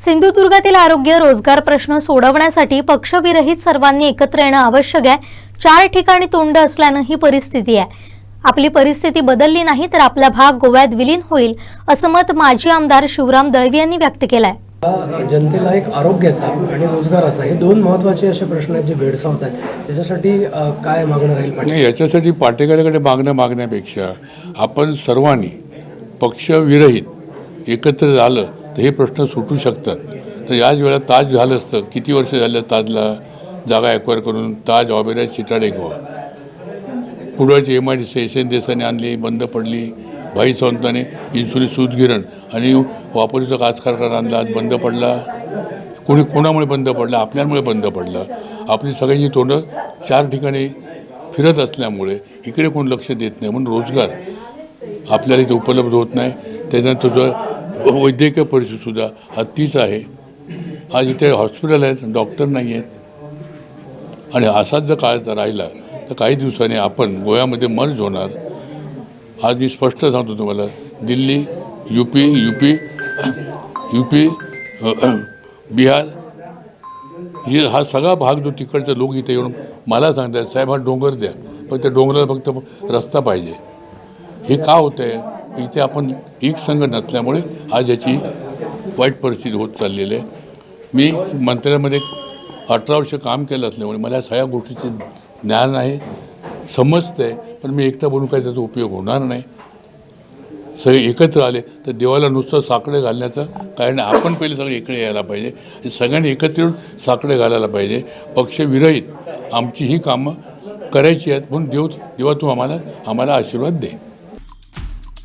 सिंधुदुर्गातील आरोग्य रोजगार प्रश्न सोडवण्यासाठी पक्षविरहित सर्वांनी एकत्र येणं आवश्यक आहे. चार ठिकाणी तोंड असल्यानं ही परिस्थिती आहे. आपली परिस्थिती बदलली नाही तर आपला भाग गोव्यात विलीन होईल असं मत माजी आमदार शिवराम दळवी यांनी व्यक्त केलंय. हा जनतेला एक आरोग्याचा आणि रोजगाराचा हे दोन महत्त्वाचे असे प्रश्न आहेत जे भेडसावत आहेत त्याच्यासाठी काय मागणं राहील याच्यासाठी पाटेकऱ्याकडे मागणं मागण्यापेक्षा आपण सर्वांनी पक्षविरहित एकत्र झालं तर हे प्रश्न सुटू शकतात. तर याच वेळा ताज झालं असतं. किती वर्ष झालं ताजला जागा एक्वायर करून ताज ऑबेरा चिटाडे गोवा पुढची M I D C S N देसाने आणली बंद पडली भाई सावंताने इन्सुली सूतगिरण आणि वापरीचा काचकारखाना आणला आज बंद पडला. कोणी कोणामुळे बंद पडला? आपल्यामुळे बंद पडला. आपली सगळ्यांची तोंडं चार ठिकाणी फिरत असल्यामुळे इकडे कोण लक्ष देत नाही. म्हणून रोजगार आपल्याला इथे उपलब्ध होत नाही. त्याच्यानंतर तुझं वैद्यकीय परिस्थितीसुद्धा तीच आहे. आज इथे हॉस्पिटल आहेत डॉक्टर नाही आहेत. आणि असाच जर काळ जर राहिला तर काही दिवसांनी आपण गोव्यामध्ये मर्ज होणार. आज मी स्पष्ट सांगतो तुम्हाला Delhi U P U P U P Bihar हे हा सगळा भाग जो तिकडचे लोक इथे येऊन मला सांगतात साहेब हा डोंगर द्या. पण त्या डोंगराला फक्त रस्ता पाहिजे. हे का होतं आहे इथे आपण एक संघ नसल्यामुळे आज याची वाईट परिस्थिती होत चाललेली आहे. मी मंत्र्यामध्ये अठरा वर्ष काम केलं असल्यामुळे मला सगळ्या गोष्टीचे ज्ञान आहे समजतं आहे पण मी एकटा बोलून काही त्याचा उपयोग होणार नाही. सगळे एकत्र आले तर देवाला नुसतं साकडे घालण्याचं कारण आपण पहिले सगळे इकडे यायला पाहिजे. सगळ्यांनी एकत्र येऊन साकडे घालायला पाहिजे. पक्षविरहित आमची ही कामं करायची आहेत म्हणून देव देवा तू आम्हाला आम्हाला आशीर्वाद दे.